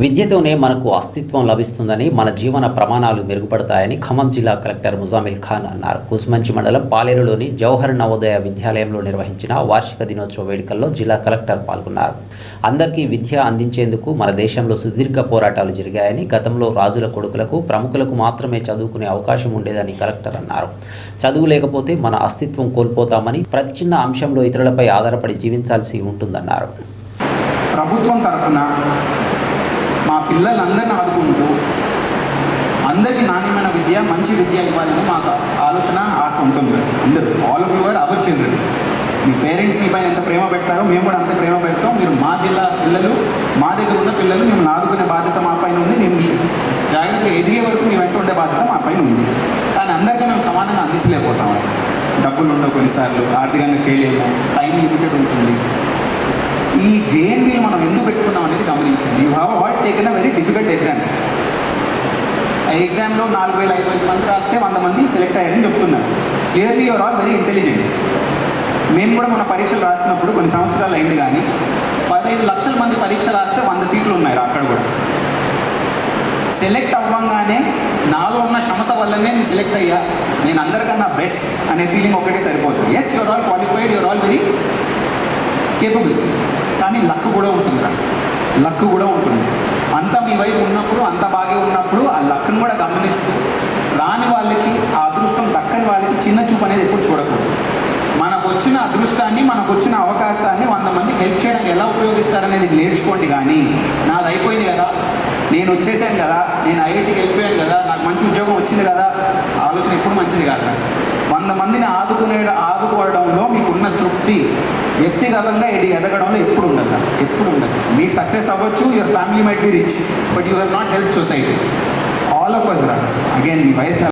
విద్యతోనే మనకు అస్తిత్వం లభిస్తుందని మన జీవన ప్రమాణాలు మెరుగుపడతాయని ఖమ్మం జిల్లా కలెక్టర్ ముజామిల్ ఖాన్ అన్నారు. కుస్మంచి మండలం పాలేరులోని జవహర్ నవోదయ విద్యాలయంలో నిర్వహించిన వార్షిక దినోత్సవ వేడుకల్లో జిల్లా కలెక్టర్ పాల్గొన్నారు. అందరికీ విద్య అందించేందుకు మన దేశంలో సుదీర్ఘ పోరాటాలు జరిగాయని గతంలో రాజుల కొడుకులకు ప్రముఖులకు మాత్రమే చదువుకునే అవకాశం ఉండేదని కలెక్టర్ అన్నారు. చదువు లేకపోతే మన అస్తిత్వం కోల్పోతామని ప్రతి చిన్న అంశంలో ఇతరులపై ఆధారపడి జీవించాల్సి ఉంటుందన్నారు. ప్రభుత్వం తరఫున మా పిల్లలందరిని ఆదుకుంటూ అందరికీ నాణ్యమైన విద్య మంచి విద్య ఇవ్వాలని మాకు ఆలోచన ఆశ ఉంటుంది. అందరూ all of your our children me parents మీ పైన ఎంత ప్రేమ పెడతారో మేము కూడా అంత ప్రేమ పెడతాం. మీరు మా జిల్లా పిల్లలు మా దగ్గర ఉన్న పిల్లలు మేము ఆదుకునే బాధ్యత మా పైన ఉంది. మేము మీ జాగ్రత్తగా ఎదిగే వరకు మీ వెంట ఉండే బాధ్యత మా పైన ఉంది. కానీ అందరికీ మేము సమానంగా అందించలేకపోతాము డబ్బులు ఉండవు కొన్నిసార్లు ఆర్థికంగా చేయలేము టైం లిమిటెడ్ ఉంటుంది. ఈ జేఎన్బీలు మనం ఎందుకు పెట్టుకున్నాం అనేది వచ్చింది. You have all taken a very difficult exam ఆ ఎగ్జామ్లో నాలుగు వేల ఐదు వేల మంది రాస్తే వంద మంది సెలెక్ట్ అయ్యారని చెప్తున్నారు. Clearly you're all very intelligent మేము కూడా మన పరీక్షలు రాసినప్పుడు కొన్ని సంవత్సరాలు అయింది కానీ పదహైదు లక్షల మంది పరీక్ష రాస్తే వంద సీట్లు ఉన్నాయి అక్కడ కూడా. సెలెక్ట్ అవ్వంగానే నాలో ఉన్న క్షమత వల్లనే నేను సెలెక్ట్ అయ్యా. నేను అందరికన్నా బెస్ట్ అనే ఫీలింగ్ ఒకటే సరిపోతుంది yes your all qualified your all very capable కానీ లక్ కూడా ఉంటుందిరా. లక్ కూడా ఉంటుంది. అంత మీ వైపు ఉన్నప్పుడు అంత బాగా ఉన్నప్పుడు ఆ లక్ను కూడా గమనిస్తూ రాని వాళ్ళకి ఆ అదృష్టం దక్కని వాళ్ళకి చిన్న చూపు అనేది ఎప్పుడు చూడకూడదు. మనకు వచ్చిన అదృష్టాన్ని మనకు వచ్చిన అవకాశాన్ని వంద మందికి హెల్ప్ చేయడానికి ఎలా ఉపయోగిస్తారనేది నేర్చుకోండి కానీ నాది అయిపోయింది కదా నేను వచ్చేసాను కదా నేను ఐఐటికి వెళ్ళిపోయాను కదా నాకు మంచి ఉద్యోగం వచ్చింది కదా ఆలోచన ఎప్పుడు మంచిది కాదురా వంద మందిని ఆదుకునే ఆదుకోవడంలో మీకున్న తృప్తి వ్యక్తిగతంగా ఎది ఎదగడంలో ఎప్పుడు ఎప్పుడు ఉండదు. మీరు సక్సెస్ అవ్వచ్చు your family might be rich but you have not help society all of us రా అగైన్ మీ వయసు